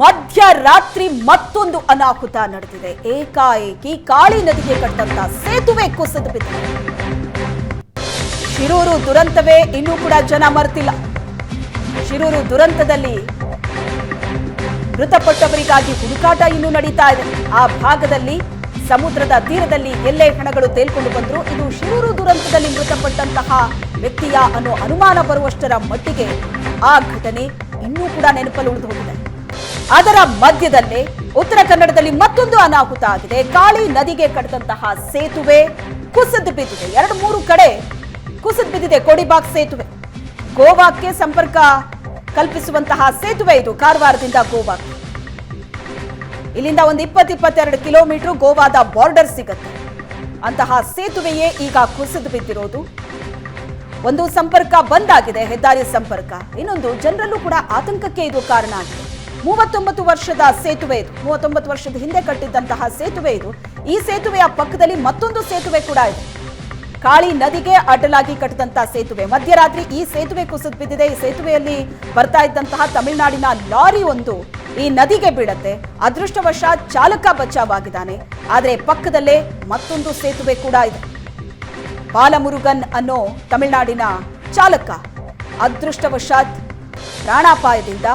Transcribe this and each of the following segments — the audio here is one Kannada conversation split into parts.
ಮಧ್ಯರಾತ್ರಿ ಮತ್ತೊಂದು ಅನಾಹುತ ನಡೆದಿದೆ. ಏಕಾಏಕಿ ಕಾಳಿ ನದಿಗೆ ಕಟ್ಟಂತ ಸೇತುವೆ ಕುಸಿದು ಬಿದ್ದಿದೆ. ಶಿರೂರು ದುರಂತವೇ ಇನ್ನೂ ಕೂಡ ಜನ ಮರೆತಿಲ್ಲ. ಶಿರೂರು ದುರಂತದಲ್ಲಿ ಮೃತಪಟ್ಟವರಿಗಾಗಿ ಹುಡುಕಾಟ ಇನ್ನೂ ನಡೀತಾ ಇದೆ. ಆ ಭಾಗದಲ್ಲಿ, ಸಮುದ್ರದ ತೀರದಲ್ಲಿ ಎಲ್ಲೇ ಹಣಗಳು ತೇಲ್ಕೊಂಡು ಬಂದರು, ಇದು ಶಿರೂರು ದುರಂತದಲ್ಲಿ ಮೃತಪಟ್ಟಂತಹ ವ್ಯಕ್ತಿಯ ಅನ್ನೋ ಅನುಮಾನ ಬರುವಷ್ಟರ ಮಟ್ಟಿಗೆ ಆ ಘಟನೆ ಇನ್ನೂ ಕೂಡ ನೆನಪಲ್ಲಿ ಉಳಿದು ಹೋಗಿದೆ. ಅದರ ಮಧ್ಯದಲ್ಲೇ ಉತ್ತರ ಕನ್ನಡದಲ್ಲಿ ಮತ್ತೊಂದು ಅನಾಹುತ ಆಗಿದೆ. ಕಾಳಿ ನದಿಗೆ ಕಡಿದಂತಹ ಸೇತುವೆ ಕುಸಿದು ಬಿದ್ದಿದೆ. ಎರಡು ಮೂರು ಕಡೆ ಕುಸಿದು ಬಿದ್ದಿದೆ. ಕೋಡಿಬಾಗ್ ಸೇತುವೆ. ಗೋವಾಕ್ಕೆ ಸಂಪರ್ಕ ಕಲ್ಪಿಸುವಂತಹ ಸೇತುವೆ ಇದು ಕಾರವಾರದಿಂದ ಗೋವಾ ಇಲ್ಲಿಂದ ಒಂದು ಇಪ್ಪತ್ತು ಇಪ್ಪತ್ತೆರಡು ಕಿಲೋಮೀಟರ್ ಗೋವಾದ ಬಾರ್ಡರ್ ಸಿಗುತ್ತೆ. ಅಂತಹ ಸೇತುವೆಯೇ ಈಗ ಕುಸಿದು ಬಿದ್ದಿರೋದು. ಒಂದು ಸಂಪರ್ಕ ಬಂದ್ ಆಗಿದೆ. ಹೆದ್ದಾರಿ ಸಂಪರ್ಕ. ಇನ್ನೊಂದು, ಜನರಲ್ಲೂ ಕೂಡ ಆತಂಕಕ್ಕೆ ಇದು ಕಾರಣ ಆಗಿದೆ. ಮೂವತ್ತೊಂಬತ್ತು ವರ್ಷದ ಸೇತುವೆ ಇದು. ಮೂವತ್ತೊಂಬತ್ತು ವರ್ಷದ ಹಿಂದೆ ಕಟ್ಟಿದ್ದಂತಹ ಸೇತುವೆ ಇದು. ಈ ಸೇತುವೆಯ ಪಕ್ಕದಲ್ಲಿ ಮತ್ತೊಂದು ಸೇತುವೆ ಕೂಡ ಇದೆ. ಕಾಳಿ ನದಿಗೆ ಅಡ್ಡಲಾಗಿ ಕಟ್ಟಿದಂತಹ ಸೇತುವೆ. ಮಧ್ಯರಾತ್ರಿ ಈ ಸೇತುವೆ ಕುಸಿದು ಬಿದ್ದಿದೆ. ಈ ಸೇತುವೆಯಲ್ಲಿ ಬರ್ತಾ ಇದ್ದಂತಹ ತಮಿಳುನಾಡಿನ ಲಾರಿ ಒಂದು ಈ ನದಿಗೆ ಬೀಳತ್ತೆ. ಅದೃಷ್ಟವಶಾತ್ ಚಾಲಕ ಬಚಾವಾಗಿದ್ದಾನೆ. ಆದರೆ ಪಕ್ಕದಲ್ಲೇ ಮತ್ತೊಂದು ಸೇತುವೆ ಕೂಡ ಇದೆ. ಬಾಲಮುರುಗನ್ ಅನ್ನೋ ತಮಿಳುನಾಡಿನ ಚಾಲಕ. ಅದೃಷ್ಟವಶಾತ್ ಪ್ರಾಣಾಪಾಯದಿಂದ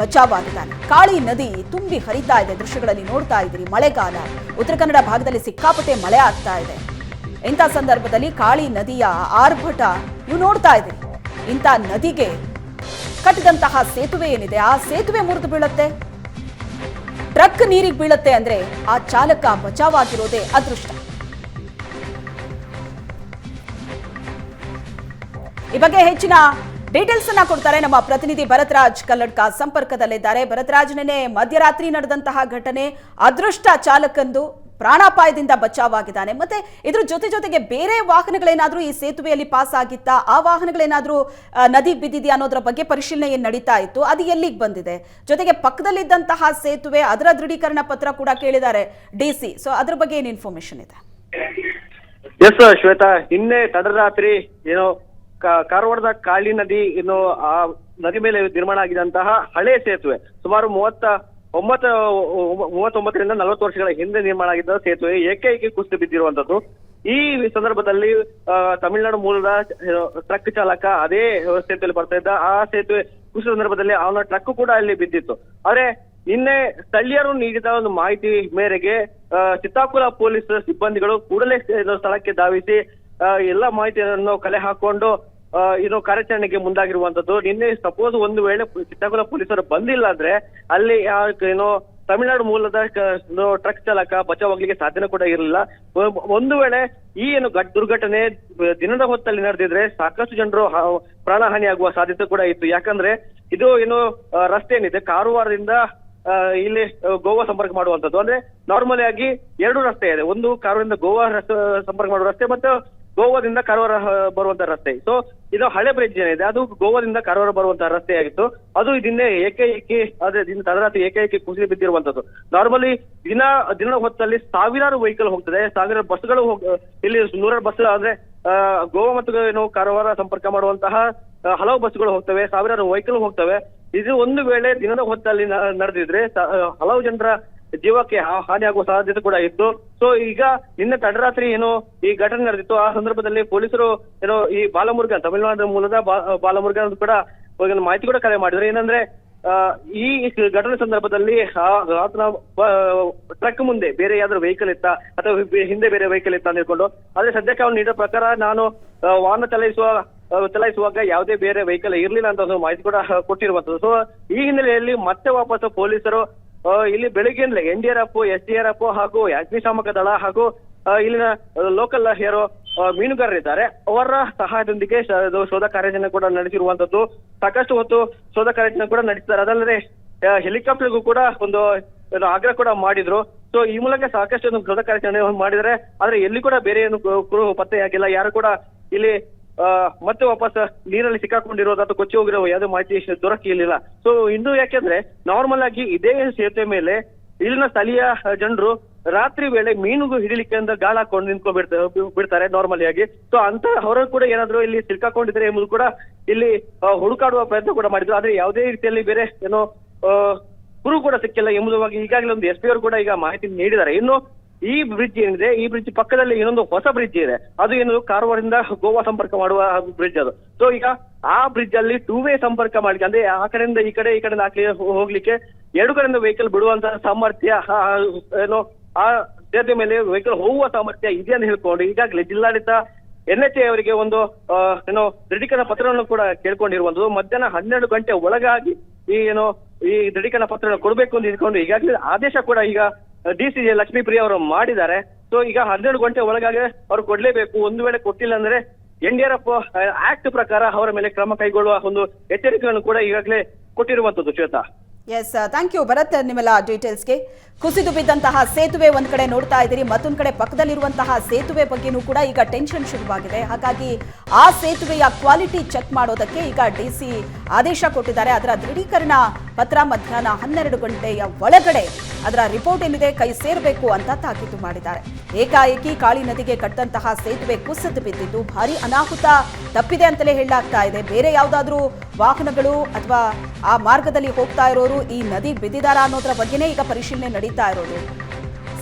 ಬಚಾವಾಗಿದ್ದಾನೆ ಕಾಳಿ ನದಿ ತುಂಬಿ ಹರಿತಾ ಇದೆ. ದೃಶ್ಯಗಳಲ್ಲಿ ನೋಡ್ತಾ ಇದ್ದೀರಿ, ಮಳೆಗಾಲ. ಉತ್ತರ ಕನ್ನಡ ಭಾಗದಲ್ಲಿ ಸಿಕ್ಕಾಪಟ್ಟೆ ಮಳೆ ಆಗ್ತಾ ಇದೆ. ಇಂಥ ಸಂದರ್ಭದಲ್ಲಿ ಕಾಳಿ ನದಿಯ ಆರ್ಭಟ ನೀವು ನೋಡ್ತಾ ಇದ್ದೀರಿ. ಇಂಥ ನದಿಗೆ ಕಟ್ಟಿದಂತಹ ಸೇತುವೆ ಏನಿದೆ? ಆ ಸೇತುವೆ ಮುರಿದು ಬೀಳುತ್ತೆ. ಟ್ರಕ್ ನೀರಿಗೆ ಬೀಳುತ್ತೆ ಅಂದ್ರೆ ಆ ಚಾಲಕ ಬಚಾವಾಗಿರೋದೇ ಅದೃಷ್ಟ. ಈ ಬಗ್ಗೆ ಹೆಚ್ಚಿನ ಡೀಟೇಲ್ಸ್ ಅನ್ನ ಕೊಡ್ತಾರೆ ನಮ್ಮ ಪ್ರತಿನಿಧಿ ಭರತ್ರಾಜ್ ಕಲ್ಲಡ್ಕ ಸಂಪರ್ಕದಲ್ಲಿದ್ದಾರೆ. ಭರತ್ರಾಜ್ ನೆನೆ ಮಧ್ಯರಾತ್ರಿ ನಡೆದಂತಹ ಘಟನೆ ಅದೃಷ್ಟ ಚಾಲಕಂದು ಪ್ರಾಣಾಪಾಯದಿಂದ ಬಚಾವಾಗಿದ್ದಾನೆ. ಮತ್ತೆ ಇದ್ರ ಜೊತೆ ಜೊತೆಗೆ ಬೇರೆ ವಾಹನಗಳೇನಾದ್ರೂ ಈ ಸೇತುವೆಯಲ್ಲಿ ಪಾಸ್ ಆಗಿತ್ತಾ? ಆ ವಾಹನಗಳೇನಾದ್ರೂ ನದಿ ಬಿದ್ದಿದೆಯಾ ಅನ್ನೋದ್ರ ಬಗ್ಗೆ ಪರಿಶೀಲನೆ ಏನ್ ನಡೀತಾ ಇತ್ತು? ಅದು ಎಲ್ಲಿಗೆ ಬಂದಿದೆ? ಜೊತೆಗೆ ಪಕ್ಕದಲ್ಲಿದ್ದಂತಹ ಸೇತುವೆ ಅದರ ದೃಢೀಕರಣ ಪತ್ರ ಕೂಡ ಕೇಳಿದ್ದಾರೆ ಡಿ ಸಿ. ಸೊ ಅದ್ರ ಬಗ್ಗೆ ಏನ್ ಇನ್ಫಾರ್ಮೇಶನ್ ಇದೆ? ಎಸ್ ಶ್ವೇತಾ, ನಿನ್ನೆ ತಡರಾತ್ರಿ ಏನೋ ಕಾರವಾರದ ಕಾಳಿ ನದಿ ಇನ್ನು ಆ ನದಿ ಮೇಲೆ ನಿರ್ಮಾಣ ಆಗಿದಂತಹ ಹಳೆ ಸೇತುವೆ, ಸುಮಾರು ಮೂವತ್ತ ಒಂಬತ್ತು, ಮೂವತ್ತೊಂಬತ್ತರಿಂದ ನಲವತ್ತು ವರ್ಷಗಳ ಹಿಂದೆ ನಿರ್ಮಾಣ ಆಗಿದ್ದ ಸೇತುವೆ ಏಕೈಕಿ ಕುಸಿದು ಬಿದ್ದಿರುವಂತದ್ದು ಈ ಸಂದರ್ಭದಲ್ಲಿ ತಮಿಳುನಾಡು ಮೂಲದ ಟ್ರಕ್ ಚಾಲಕ ಅದೇ ಸೇತುವೆಯಲ್ಲಿ ಬರ್ತಾ ಇದ್ದ, ಆ ಸೇತುವೆ ಕುಸಿದ ಸಂದರ್ಭದಲ್ಲಿ ಅವನ ಟ್ರಕ್ ಕೂಡ ಅಲ್ಲಿ ಬಿದ್ದಿತ್ತು. ಆದ್ರೆ ನಿನ್ನೆ ಸ್ಥಳೀಯರು ನೀಡಿದ ಒಂದು ಮಾಹಿತಿ ಮೇರೆಗೆ ಚಿತ್ತಾಪುರ ಪೊಲೀಸ್ ಸಿಬ್ಬಂದಿಗಳು ಕೂಡಲೇ ಸ್ಥಳಕ್ಕೆ ಧಾವಿಸಿ ಎಲ್ಲ ಮಾಹಿತಿಯನ್ನು ಕಲೆ ಹಾಕೊಂಡು ಇನ್ನು ಕಾರ್ಯಾಚರಣೆಗೆ ಮುಂದಾಗಿರುವಂತದ್ದು. ನಿನ್ನೆ ಸಪೋಸ್ ಒಂದು ವೇಳೆ ಚಿತ್ತಾಪುರ ಪೊಲೀಸರು ಬಂದಿಲ್ಲ ಅಂದ್ರೆ ಅಲ್ಲಿ ಏನು, ತಮಿಳುನಾಡು ಮೂಲದ ಟ್ರಕ್ ಚಾಲಕ ಬಚಾವಾಗ್ಲಿಕ್ಕೆ ಸಾಧ್ಯನೂ ಕೂಡ ಇರಲಿಲ್ಲ. ಒಂದು ವೇಳೆ ಈ ಏನು ಘಟ್- ದುರ್ಘಟನೆ ದಿನದ ಹೊತ್ತಲ್ಲಿ ನಡೆದಿದ್ರೆ ಸಾಕಷ್ಟು ಜನರು ಪ್ರಾಣಹಾನಿ ಆಗುವ ಸಾಧ್ಯತೆ ಕೂಡ ಇತ್ತು. ಯಾಕಂದ್ರೆ ಇದು ಏನು ರಸ್ತೆ ಏನಿದೆ ಕಾರವಾರದಿಂದ ಇಲ್ಲಿ ಗೋವಾ ಸಂಪರ್ಕ ಮಾಡುವಂತದ್ದು. ಅಂದ್ರೆ ನಾರ್ಮಲಿ ಆಗಿ ಎರಡು ರಸ್ತೆ ಇದೆ. ಒಂದು ಕಾರವಾರದಿಂದ ಗೋವಾ ಸಂಪರ್ಕ ಮಾಡುವ ರಸ್ತೆ ಮತ್ತು ಗೋವಾದಿಂದ ಕಾರವಾರ ಬರುವಂತ ರಸ್ತೆ. ಸೊ ಇದು ಹಳೆ ಬ್ರಿಡ್ಜ್ ಏನಿದೆ, ಅದು ಗೋವಾದಿಂದ ಕಾರವಾರ ಬರುವಂತ ರಸ್ತೆ ಆಗಿತ್ತು. ಅದು ನಿನ್ನೆ ಏಕೈಕಿ ಅದೇ ದಿನ ತಡರಾತ್ರಿ ಏಕೈಕಿ ಕುಸಿದು ಬಿದ್ದಿರುವಂತದ್ದು. ನಾರ್ಮಲಿ ದಿನ ದಿನ ಹೊತ್ತಲ್ಲಿ ಸಾವಿರಾರು ವೆಹಿಕಲ್ ಹೋಗ್ತದೆ, ಸಾವಿರಾರು ಬಸ್ಗಳು ಇಲ್ಲಿ ನೂರಾರು ಬಸ್ ಅಂದ್ರೆ ಗೋವಾ ಮತ್ತು ಏನು ಕಾರವಾರ ಸಂಪರ್ಕ ಮಾಡುವಂತಹ ಹಲವು ಬಸ್ಗಳು ಹೋಗ್ತವೆ, ಸಾವಿರಾರು ವೆಹಿಕಲ್ ಹೋಗ್ತವೆ. ಇದು ಒಂದು ವೇಳೆ ದಿನದ ಹೊತ್ತಲ್ಲಿ ನಡೆದಿದ್ರೆ ಹಲವು ಜನರ ಜೀವಕ್ಕೆ ಹಾನಿಯಾಗುವ ಸಾಧ್ಯತೆ ಕೂಡ ಇತ್ತು. ಸೊ ಈಗ ನಿನ್ನೆ ತಡರಾತ್ರಿ ಏನು ಈ ಘಟನೆ ನಡೆದಿತ್ತು. ಆ ಸಂದರ್ಭದಲ್ಲಿ ಪೊಲೀಸರು ಏನೋ ಈ ಬಾಲಮುರುಗನ್ ತಮಿಳುನಾಡು ಮೂಲದ ಬಾಲಮುರುಗನ್ ಕೂಡ ಮಾಹಿತಿ ಕೂಡ ಕರೆ ಮಾಡಿದ್ರು. ಏನಂದ್ರೆ ಈ ಘಟನೆ ಸಂದರ್ಭದಲ್ಲಿ ಆತನ ಟ್ರಕ್ ಮುಂದೆ ಬೇರೆ ಯಾವ್ದಾದ್ರು ವೆಹಿಕಲ್ ಇತ್ತ? ಅಥವಾ ಹಿಂದೆ ಬೇರೆ ವೆಹಿಕಲ್ ಇತ್ತ ಅಂತ ಹೇಳ್ಕೊಂಡು. ಆದ್ರೆ ಸದ್ಯಕ್ಕೆ ಅವ್ನು ನೀಡೋ ಪ್ರಕಾರ ನಾನು ವಾಹನ ಚಲಾಯಿಸುವ ಚಲಾಯಿಸುವಾಗ ಯಾವುದೇ ಬೇರೆ ವೆಹಿಕಲ್ ಇರಲಿಲ್ಲ ಅಂತ ಒಂದು ಮಾಹಿತಿ ಕೂಡ ಕೊಟ್ಟಿರುವಂತದ್ದು ಸೊ ಈ ಹಿನ್ನೆಲೆಯಲ್ಲಿ ಮತ್ತೆ ವಾಪಸ್ ಪೊಲೀಸರು ಇಲ್ಲಿ ಬೆಳಿಗ್ಗೆಯಿಂದಲೇ N D R F S D R F ಹಾಗೂ ಅಗ್ನಿಶಾಮಕ ದಳ ಹಾಗೂ ಇಲ್ಲಿನ ಲೋಕಲ್ ಯಾರು ಮೀನುಗಾರರಿದ್ದಾರೆ ಅವರ ಸಹಾಯದೊಂದಿಗೆ ಶೋಧ ಕಾರ್ಯಾಚರಣೆ ಕೂಡ ನಡೆಸಿರುವಂತದ್ದು. ಸಾಕಷ್ಟು ಹೊತ್ತು ಶೋಧ ಕಾರ್ಯಾಚರಣೆ ಕೂಡ ನಡೆಸಿದ್ದಾರೆ ಅದಲ್ಲದೆ ಹೆಲಿಕಾಪ್ಟರ್ಗೂ ಕೂಡ ಒಂದು ಆಗ್ರಹ ಕೂಡ ಮಾಡಿದ್ರು. ಸೊ ಈ ಮೂಲಕ ಸಾಕಷ್ಟು ಶೋಧ ಕಾರ್ಯಾಚರಣೆ ಮಾಡಿದರೆ ಆದ್ರೆ ಎಲ್ಲಿ ಕೂಡ ಬೇರೆ ಏನು ಪತ್ತೆಯಾಗಿಲ್ಲ. ಯಾರು ಕೂಡ ಇಲ್ಲಿ ಮತ್ತೆ ವಾಪಸ್ ನೀರಲ್ಲಿ ಸಿಕ್ಕಾಕೊಂಡಿರೋದು ಅಥವಾ ಕೊಚ್ಚಿ ಹೋಗಿರೋ ಯಾವುದೇ ಮಾಹಿತಿ ದೊರಕಿರ್ಲಿಲ್ಲ ಸೊ ಇಂದು ಯಾಕೆಂದ್ರೆ ನಾರ್ಮಲ್ ಆಗಿ ಇದೇ ಸೇತುವೆ ಮೇಲೆ ಇಲ್ಲಿನ ಸ್ಥಳೀಯ ಜನರು ರಾತ್ರಿ ವೇಳೆ ಮೀನುಗೂ ಹಿಡಿಲಿಕ್ಕೆ ಅಂತ ಗಾಳ ಹಾಕೊಂಡು ನಿಂತ್ಕೊಂಡ್ ಬಿಡ್ತಾರೆ ಬಿಡ್ತಾರೆ ನಾರ್ಮಲಿ ಆಗಿ. ಸೊ ಅಂತ ಅವರು ಕೂಡ ಏನಾದ್ರು ಇಲ್ಲಿ ಸಿಲ್ಕಾಕೊಂಡಿದ್ರೆ ಎಂಬುದು ಕೂಡ ಇಲ್ಲಿ ಹುಡುಕಾಡುವ ಪ್ರಯತ್ನ ಕೂಡ ಮಾಡಿದ್ರು. ಆದ್ರೆ ಯಾವುದೇ ರೀತಿಯಲ್ಲಿ ಬೇರೆ ಏನೋ ಗುರು ಕೂಡ ಸಿಕ್ಕಿಲ್ಲ ಎಂಬುದಾಗಿ ಈಗಾಗಲೇ ಒಂದು ಎಸ್ ಪಿ ಅವರು ಕೂಡ ಈಗ ಮಾಹಿತಿ ನೀಡಿದ್ದಾರೆ. ಇನ್ನು ಈ ಬ್ರಿಡ್ಜ್ ಏನಿದೆ, ಈ ಬ್ರಿಡ್ಜ್ ಪಕ್ಕದಲ್ಲಿ ಇನ್ನೊಂದು ಹೊಸ ಬ್ರಿಡ್ಜ್ ಇದೆ. ಅದು ಏನು ಕಾರವಾರದಿಂದ ಗೋವಾ ಸಂಪರ್ಕ ಮಾಡುವ ಬ್ರಿಡ್ಜ್ ಅದು. ಸೊ ಈಗ ಆ ಬ್ರಿಡ್ಜ್ ಅಲ್ಲಿ ಟೂ ವೇ ಸಂಪರ್ಕ ಮಾಡ್ಲಿಕ್ಕೆ, ಅಂದ್ರೆ ಆ ಕಡೆಯಿಂದ ಈ ಕಡೆ, ಈ ಕಡೆಯಿಂದ ಆ ಕಡೆ ಹೋಗ್ಲಿಕ್ಕೆ ಎರಡು ಕಡೆಯಿಂದ ವೆಹಿಕಲ್ ಬಿಡುವಂತಹ ಸಾಮರ್ಥ್ಯ ಏನೋ, ಆ ಸೇತುವೆ ಮೇಲೆ ವೆಹಿಕಲ್ ಹೋಗುವ ಸಾಮರ್ಥ್ಯ ಇದೆ ಅಂತ ಹೇಳ್ಕೊಂಡು, ಈಗಾಗಲೇ ಜಿಲ್ಲಾಡಳಿತ ಎನ್ ಎಚ್ ಅವರಿಗೆ ಒಂದು ಏನು ದೃಢೀಕರಣ ಪತ್ರವನ್ನು ಕೂಡ ಕೇಳ್ಕೊಂಡಿರುವಂತದ್ದು ಮಧ್ಯಾಹ್ನ ಹನ್ನೆರಡು ಗಂಟೆ ಒಳಗಾಗಿ ಈ, ಏನು, ಈ ದೃಢೀಕರಣ ಪತ್ರವನ್ನು ಕೊಡಬೇಕು ಅಂತ ಇಟ್ಕೊಂಡು, ಈಗಾಗಲೇ ಆದೇಶ ಕೂಡ ಈಗ ಡಿ ಸಿ ಲಕ್ಷ್ಮೀಪ್ರಿಯ ಅವರು ಮಾಡಿದ್ದಾರೆ. ಸೊ ಈಗ ಹನ್ನೆರಡು ಗಂಟೆ ಒಳಗಾಗಿ ಅವ್ರು ಕೊಡ್ಲೇಬೇಕು. ಒಂದು ವೇಳೆ ಕೊಟ್ಟಿಲ್ಲ ಅಂದ್ರೆ N D R F act ಪ್ರಕಾರ ಅವರ ಮೇಲೆ ಕ್ರಮ ಕೈಗೊಳ್ಳುವ ಒಂದು ಎಚ್ಚರಿಕೆಯನ್ನು ಕೂಡ ಈಗಾಗಲೇ ಕೊಟ್ಟಿರುವಂತದ್ದು Shweta. Yes thank you Bharat ನಿಮ್ಮೆಲ್ಲ ಡೀಟೇಲ್ಸ್ಗೆ ಕುಸಿದು ಬಿದ್ದಂತಹ ಸೇತುವೆ ಒಂದು ಕಡೆ ನೋಡ್ತಾ ಇದ್ದೀರಿ, ಮತ್ತೊಂದು ಕಡೆ ಪಕ್ಕದಲ್ಲಿರುವಂತಹ ಸೇತುವೆ ಬಗ್ಗೆನೂ ಕೂಡ ಈಗ ಟೆನ್ಷನ್ ಶುರುವಾಗಿದೆ. ಹಾಗಾಗಿ ಆ ಸೇತುವೆಯ ಕ್ವಾಲಿಟಿ ಚೆಕ್ ಮಾಡೋದಕ್ಕೆ ಈಗ ಡಿ ಸಿ ಆದೇಶ ಕೊಟ್ಟಿದ್ದಾರೆ. ಅದರ ದೃಢೀಕರಣ ಪತ್ರ ಮಧ್ಯಾಹ್ನ ಹನ್ನೆರಡು ಗಂಟೆಯ ಒಳಗಡೆ ಅದರ ರಿಪೋರ್ಟ್ ಏನಿದೆ ಕೈ ಸೇರಬೇಕು ಅಂತ ತಾಕೀತು ಮಾಡಿದ್ದಾರೆ. ಏಕಾಏಕಿ ಕಾಳಿ ನದಿಗೆ ಕಟ್ಟಂತಹ ಸೇತುವೆ ಕುಸಿದು ಬಿದ್ದಿದ್ದು ಭಾರಿ ಅನಾಹುತ ತಪ್ಪಿದೆ ಅಂತಲೇ ಹೇಳಲಾಗ್ತಾ ಇದೆ. ಬೇರೆ ಯಾವುದಾದ್ರೂ ವಾಹನಗಳು ಅಥವಾ ಆ ಮಾರ್ಗದಲ್ಲಿ ಹೋಗ್ತಾ ಇರೋರು ಈ ನದಿ ಬಿದ್ದಿದಾರ ಅನ್ನೋದ್ರ ಬಗ್ಗೆನೇ ಈಗ ಪರಿಶೀಲನೆ ನಡೀತಾ ಇರೋದು.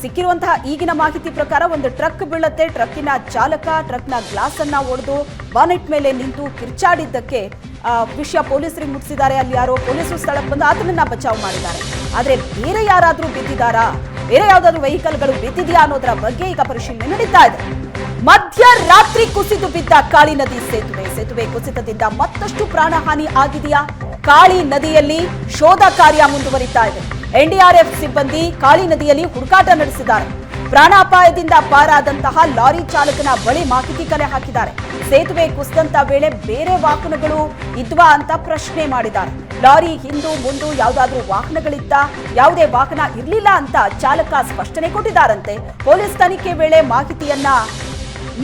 ಸಿಕ್ಕಿರುವಂತಹ ಈಗಿನ ಮಾಹಿತಿ ಪ್ರಕಾರ ಒಂದು ಟ್ರಕ್ ಬೀಳತ್ತೆ. ಟ್ರಕ್ಕಿನ ಚಾಲಕ, ಟ್ರಕ್ನ ಗ್ಲಾಸ್ ಅನ್ನ ಒಡೆದು ಬಾನೆಟ್ ಮೇಲೆ ನಿಂತು ಕಿರ್ಚಾಡಿದ್ದಕ್ಕೆ ವಿಷಯ ಪೊಲೀಸರಿಗೆ ಮುಟ್ಟಿಸಿದ್ದಾರೆ. ಅಲ್ಲಿ ಯಾರೋ ಪೊಲೀಸರು ಸ್ಥಳಕ್ಕೆ ಬಂದು ಆತನನ್ನ ಬಚಾವ್ ಮಾಡಿದ್ದಾರೆ. ಆದ್ರೆ ಬೇರೆ ಯಾರಾದ್ರೂ ಬಿದ್ದಿದ್ದಾರಾ ಬೇರೆ ಯಾವ್ದಾದ್ರು ವೆಹಿಕಲ್ಗಳು ಬಿದ್ದಿದೆಯಾ ಅನ್ನೋದರ ಬಗ್ಗೆ ಈಗ ಪರಿಶೀಲನೆ ನಡೀತಾ ಇದೆ. ಮಧ್ಯರಾತ್ರಿ ಕುಸಿದು ಬಿದ್ದ ಕಾಳಿ ನದಿ ಸೇತುವೆ. ಸೇತುವೆ ಕುಸಿತದಿಂದ ಮತ್ತಷ್ಟು ಪ್ರಾಣಹಾನಿ ಆಗಿದೆಯಾ? ಕಾಳಿ ನದಿಯಲ್ಲಿ ಶೋಧ ಕಾರ್ಯ ಮುಂದುವರಿತಾ ಇದೆ. ಎನ್ಡಿಆರ್ಎಫ್ ಸಿಬ್ಬಂದಿ ಕಾಳಿ ನದಿಯಲ್ಲಿ ಹುಡುಕಾಟ ನಡೆಸಿದ್ದಾರೆ. ಪ್ರಾಣಾಪಾಯದಿಂದ ಪಾರಾದಂತಹ ಲಾರಿ ಚಾಲಕನ ಬಳಿ ಮಾಹಿತಿ ಕಲೆ ಹಾಕಿದ್ದಾರೆ. ಸೇತುವೆ ಕುಸಿದಂತ ವೇಳೆ ಬೇರೆ ವಾಹನಗಳು ಇದ್ವಾ ಅಂತ ಪ್ರಶ್ನೆ ಮಾಡಿದ್ದಾರೆ. ಲಾರಿ ಹಿಂದು ಮುಂದು ಯಾವುದಾದ್ರೂ ವಾಹನಗಳಿತ್ತ? ಯಾವುದೇ ವಾಹನ ಇರಲಿಲ್ಲ ಅಂತ ಚಾಲಕ ಸ್ಪಷ್ಟನೆ ಕೊಟ್ಟಿದ್ದಾರಂತೆ. ಪೊಲೀಸ್ ತನಿಖೆ ವೇಳೆ ಮಾಹಿತಿಯನ್ನ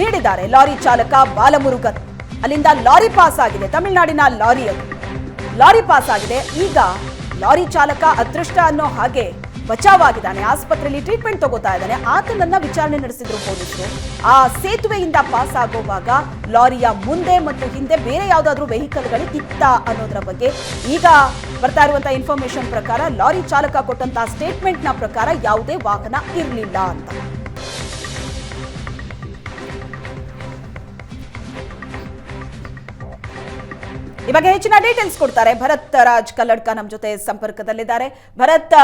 ನೀಡಿದ್ದಾರೆ. ಲಾರಿ ಚಾಲಕ ಬಾಲಮುರುಗನ್. ಅಲ್ಲಿಂದ ಲಾರಿ ಪಾಸ್ ಆಗಿದೆ. ತಮಿಳುನಾಡಿನ ಲಾರಿ ಅದು ಲಾರಿ ಪಾಸ್ ಆಗಿದೆ. ಈಗ ಲಾರಿ ಚಾಲಕ ಅದೃಷ್ಟ ಅನ್ನೋ ಹಾಗೆ ಬಚಾವಾಗಿದ್ದಾನೆ. ಆಸ್ಪತ್ರೆಯಲ್ಲಿ ಟ್ರೀಟ್ಮೆಂಟ್ ತಗೋತಾ ಇದ್ದಾನೆ. ಆತನನ್ನ ವಿಚಾರಣೆ ನಡೆಸಿದ್ರು ಪೊಲೀಸರು. ಆ ಸೇತುವೆಯಿಂದ ಪಾಸ್ ಆಗುವಾಗ ಲಾರಿಯ ಮುಂದೆ ಮತ್ತು ಹಿಂದೆ ಬೇರೆ ಯಾವುದಾದ್ರೂ ವೆಹಿಕಲ್ಗಳು ಇತ್ತ ಅನ್ನೋದ್ರ ಬಗ್ಗೆ ಈಗ ಬರ್ತಾ ಇರುವಂತಹ ಇನ್ಫಾರ್ಮೇಶನ್ ಪ್ರಕಾರ ಲಾರಿ ಚಾಲಕ ಕೊಟ್ಟಂತಹ ಸ್ಟೇಟ್ಮೆಂಟ್ನ ಪ್ರಕಾರ ಯಾವುದೇ ವಾಹನ ಇರಲಿಲ್ಲ ಅಂತ. ಬಗ್ಗೆ ಹೆಚ್ಚಿನ ಡೀಟೇಲ್ಸ್ ಕೊಡ್ತಾರೆ. ಭರತ್, ರಾಜ್ ಕಲ್ಲಡ್ಕ ನಮ್ಮ ಜೊತೆ ಸಂಪರ್ಕದಲ್ಲಿದ್ದಾರೆ. ಭರತ್,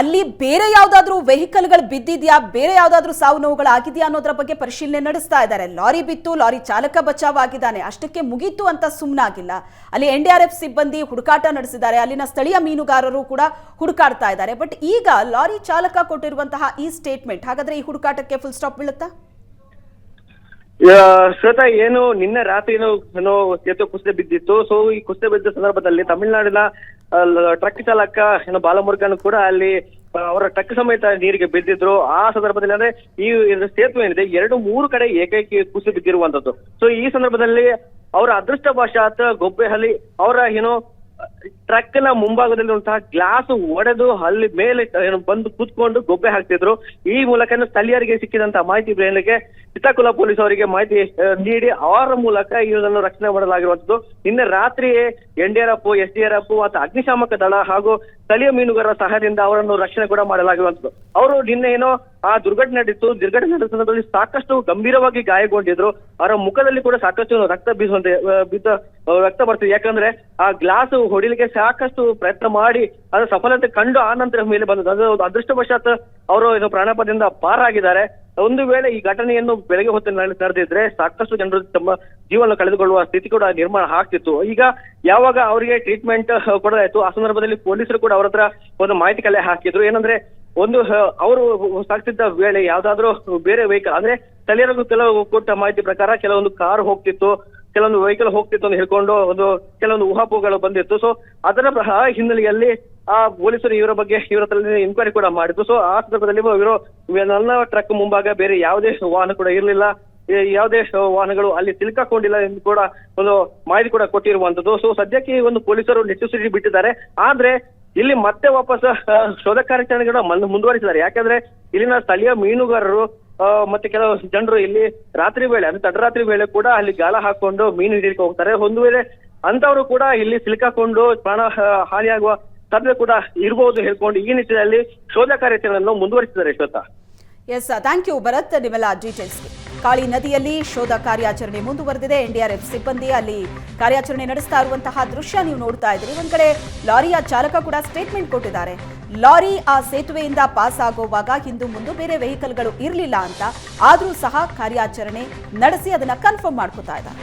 ಅಲ್ಲಿ ಬೇರೆ ಯಾವುದಾದ್ರೂ ವೆಹಿಕಲ್ಗಳು ಬಿದ್ದಿದ್ಯಾ? ಬೇರೆ ಯಾವ್ದಾದ್ರು ಸಾವು ನೋವುಗಳು ಆಗಿದೆಯಾ ಅನ್ನೋದ್ರ ಬಗ್ಗೆ ಪರಿಶೀಲನೆ ನಡೆಸ್ತಾ ಇದ್ದಾರೆ. ಲಾರಿ ಬಿತ್ತು, ಲಾರಿ ಚಾಲಕ ಬಚಾವ್ ಆಗಿದ್ದಾನೆ ಅಷ್ಟಕ್ಕೆ ಮುಗೀತು ಅಂತ ಸುಮ್ಮನಾಗಿಲ್ಲ ಅಲ್ಲಿ ಎನ್ ಡಿ ಆರ್ ಎಫ್ ಸಿಬ್ಬಂದಿ ಹುಡುಕಾಟ ನಡೆಸಿದ್ದಾರೆ. ಅಲ್ಲಿನ ಸ್ಥಳೀಯ ಮೀನುಗಾರರು ಕೂಡ ಹುಡುಕಾಡ್ತಾ ಇದ್ದಾರೆ. ಬಟ್ ಈಗ ಲಾರಿ ಚಾಲಕ ಕೊಟ್ಟಿರುವಂತಹ ಈ ಸ್ಟೇಟ್ಮೆಂಟ್ ಹಾಗಾದ್ರೆ ಈ ಹುಡುಕಾಟಕ್ಕೆ ಫುಲ್ ಸ್ಟಾಪ್ ಬೀಳುತ್ತಾ? ಶ್ವೇತಾ, ಏನು, ನಿನ್ನೆ ರಾತ್ರಿ ಏನು ಏನೋ ಸೇತುವೆ ಕುಸಿತ ಬಿದ್ದಿತ್ತು. ಸೊ ಈ ಕುಸಿತ ಬಿದ್ದ ಸಂದರ್ಭದಲ್ಲಿ ತಮಿಳುನಾಡಿನ ಟ್ರಕ್ ಚಾಲಕ, ಏನು ಬಾಲಮುರುಗನ್ ಕೂಡ ಅಲ್ಲಿ ಅವರ ಟ್ರಕ್ ಸಮೇತ ನೀರಿಗೆ ಬಿದ್ದಿದ್ರು. ಆ ಸಂದರ್ಭದಲ್ಲಿ ಅಂದ್ರೆ ಈ ಸೇತುವೆ ಏನಿದೆ, ಎರಡು ಮೂರು ಕಡೆ ಏಕೈಕಿ ಕುಸಿದು ಬಿದ್ದಿರುವಂತದ್ದು. ಸೊ ಈ ಸಂದರ್ಭದಲ್ಲಿ ಅವರ ಅದೃಷ್ಟ ಭಾಷಾತ್ ಗೊಬ್ಬೆಹಲಿ ಅವರ ಏನು ಟ್ರಕ್ನ ಮುಂಭಾಗದಲ್ಲಿರುವಂತಹ ಗ್ಲಾಸ್ ಒಡೆದು ಅಲ್ಲಿ ಮೇಲೆ ಬಂದು ಕೂತ್ಕೊಂಡು ಗೊಬ್ಬೆ ಹಾಕ್ತಿದ್ರು. ಈ ಮೂಲಕ ಸ್ಥಳೀಯರಿಗೆ ಸಿಕ್ಕಿದಂತಹ ಮಾಹಿತಿ ಮೇರೆಗೆ ಚಿತ್ತಕುಲ ಪೊಲೀಸ್ ಅವರಿಗೆ ಮಾಹಿತಿ ನೀಡಿ ಅವರ ಮೂಲಕ ಇದನ್ನು ರಕ್ಷಣೆ ಮಾಡಲಾಗಿರುವಂತದ್ದು ನಿನ್ನೆ ರಾತ್ರಿಯೇ N D R F S D R F ಮತ್ತು ಅಗ್ನಿಶಾಮಕ ದಳ ಹಾಗೂ ಸ್ಥಳೀಯ ಮೀನುಗಾರರ ಸಹಾಯದಿಂದ ಅವರನ್ನು ರಕ್ಷಣೆ ಕೂಡ ಮಾಡಲಾಗಿರುವಂತದ್ದು ಅವರು ನಿನ್ನೆ ಏನೋ ಆ ದುರ್ಘಟನೆ ನಡೆಯಿತು ದುರ್ಘಟನೆ ನಡೆದ ಸಂದರ್ಭದಲ್ಲಿ ಸಾಕಷ್ಟು ಗಂಭೀರವಾಗಿ ಗಾಯಗೊಂಡಿದ್ರು. ಅವರ ಮುಖದಲ್ಲಿ ಕೂಡ ಸಾಕಷ್ಟು ರಕ್ತ ಬೀಸುವಂತೆ ಬಿದ್ದ ರಕ್ತ ಬರ್ತಿದೆ ಯಾಕಂದ್ರೆ ಆ ಗ್ಲಾಸ್ ಹೊಡಿಲಿಕ್ಕೆ ಸಾಕಷ್ಟು ಪ್ರಯತ್ನ ಮಾಡಿ ಅದರ ಸಫಲತೆ ಕಂಡು ಆ ನಂತರ ಮೇಲೆ ಬಂದದ್ದು. ಒಂದು ಅದೃಷ್ಟವಶಾತ್ ಅವರು ಇದು ಪ್ರಾಣಾಪಾಯದಿಂದ ಪಾರಾಗಿದ್ದಾರೆ. ಒಂದು ವೇಳೆ ಈ ಘಟನೆಯನ್ನು ಬೆಳಗ್ಗೆ ಹೊತ್ತಿನಲ್ಲಿ ನಡೆದಿದ್ರೆ ಸಾಕಷ್ಟು ಜನರು ತಮ್ಮ ಜೀವನ ಕಳೆದುಕೊಳ್ಳುವ ಸ್ಥಿತಿ ಕೂಡ ನಿರ್ಮಾಣ ಆಗ್ತಿತ್ತು. ಈಗ ಯಾವಾಗ ಅವರಿಗೆ ಟ್ರೀಟ್ಮೆಂಟ್ ಕೊಡಲಾಯ್ತು, ಆ ಸಂದರ್ಭದಲ್ಲಿ ಪೊಲೀಸರು ಕೂಡ ಅವರ ಹತ್ರ ಒಂದು ಮಾಹಿತಿ ಕಲೆ ಹಾಕಿದ್ರು. ಏನಂದ್ರೆ ಒಂದು ಅವರು ಸಾಕ್ತಿದ್ದ ವೇಳೆ ಯಾವ್ದಾದ್ರು ಬೇರೆ ವೆಹಿಕಲ್ ಅಂದ್ರೆ ಸ್ಥಳೀಯರಿಗೂ ಕೆಲವು ಕೊಟ್ಟ ಮಾಹಿತಿ ಪ್ರಕಾರ ಕೆಲವೊಂದು ಕಾರ್ ಹೋಗ್ತಿತ್ತು, ಕೆಲವೊಂದು ವೆಹಿಕಲ್ ಹೋಗ್ತಿತ್ತು ಅಂತ ಹೇಳ್ಕೊಂಡು ಒಂದು, ಕೆಲವೊಂದು ಊಹಾಪೋಹಗಳು ಬಂದಿತ್ತು. ಸೊ ಅದರ ಹಿನ್ನೆಲೆಯಲ್ಲಿ ಆ ಪೊಲೀಸರು ಇವರ ಬಗ್ಗೆ, ಇವರ ಇನ್ಕ್ವೈರಿ ಕೂಡ ಮಾಡಿದ್ರು ಸೊ ಆ ಸಂದರ್ಭದಲ್ಲಿ ಇವರು ನನ್ನ ಟ್ರಕ್ ಮುಂಭಾಗ ಬೇರೆ ಯಾವುದೇ ವಾಹನ ಕೂಡ ಇರಲಿಲ್ಲ. ಯಾವುದೇ ವಾಹನಗಳು ಅಲ್ಲಿ ಸಿಲುಕಾಕೊಂಡಿಲ್ಲ ಎಂದು ಕೂಡ ಒಂದು ಮಾಹಿತಿ ಕೂಡ ಕೊಟ್ಟಿರುವಂತದ್ದು ಸೊ ಸದ್ಯಕ್ಕೆ ಈ ಒಂದು ಪೊಲೀಸರು ನಿಟ್ಟುಸಿರಿ ಬಿಟ್ಟಿದ್ದಾರೆ. ಆದ್ರೆ ಇಲ್ಲಿ ಮತ್ತೆ ವಾಪಸ್ ಶೋಧ ಕಾರ್ಯಾಚರಣೆಗಳನ್ನ ಮನ್- ಮುಂದುವರಿಸಿದ್ದಾರೆ. ಯಾಕಂದ್ರೆ ಇಲ್ಲಿನ ಸ್ಥಳೀಯ ಮೀನುಗಾರರು ಮತ್ತೆ ಕೆಲವು ಜನರು ಇಲ್ಲಿ ರಾತ್ರಿ ವೇಳೆ, ಅಂದ್ರೆ ತಡರಾತ್ರಿ ವೇಳೆ ಕೂಡ ಅಲ್ಲಿ ಗಾಳ ಹಾಕೊಂಡು ಮೀನು ಹಿಡಿಯಕ್ಕೆ ಹೋಗ್ತಾರೆ. ಒಂದು ವೇಳೆ ಅಂತವರು ಕೂಡ ಇಲ್ಲಿ ಸಿಲುಕಾಕೊಂಡು ಪ್ರಾಣ ಹಾನಿಯಾಗುವ ಸಾಧ್ಯತೆ ಕೂಡ ಇರಬಹುದು ಹೇಳ್ಕೊಂಡು ಈ ನಿಟ್ಟಿನಲ್ಲಿ ಶೋಧ ಕಾರ್ಯಾಚರಣೆಯನ್ನು ಮುಂದುವರಿಸಿದ್ದಾರೆ Shweta. Yes thank you Bharat ನಿಮ್ಮೆಲ್ಲ ಡೀಟೇಲ್ಸ್ಗೆ ಕಾಳಿ ನದಿಯಲ್ಲಿ ಶೋಧ ಕಾರ್ಯಾಚರಣೆ ಮುಂದುವರೆದಿದೆ. ಎನ್ಡಿಆರ್ಎಫ್ ಸಿಬ್ಬಂದಿ ಅಲ್ಲಿ ಕಾರ್ಯಾಚರಣೆ ನಡೆಸ್ತಾ ಇರುವಂತಹ ದೃಶ್ಯ ನೀವು ನೋಡ್ತಾ ಇದ್ದೀರಿ. ಒಂದ್ ಕಡೆ ಲಾರಿಯ ಚಾಲಕ ಕೂಡ ಸ್ಟೇಟ್ಮೆಂಟ್ ಕೊಟ್ಟಿದ್ದಾರೆ. ಲಾರಿ ಆ ಸೇತುವೆಯಿಂದ ಪಾಸ್ ಆಗುವಾಗ ಹಿಂದೂ ಮುಂದೆ ಬೇರೆ ವೆಹಿಕಲ್ಗಳು ಇರಲಿಲ್ಲ ಅಂತ. ಆದರೂ ಸಹ ಕಾರ್ಯಾಚರಣೆ ನಡೆಸಿ ಅದನ್ನ ಕನ್ಫರ್ಮ್ ಮಾಡ್ಕೋತಾ ಇದ್ದಾರೆ.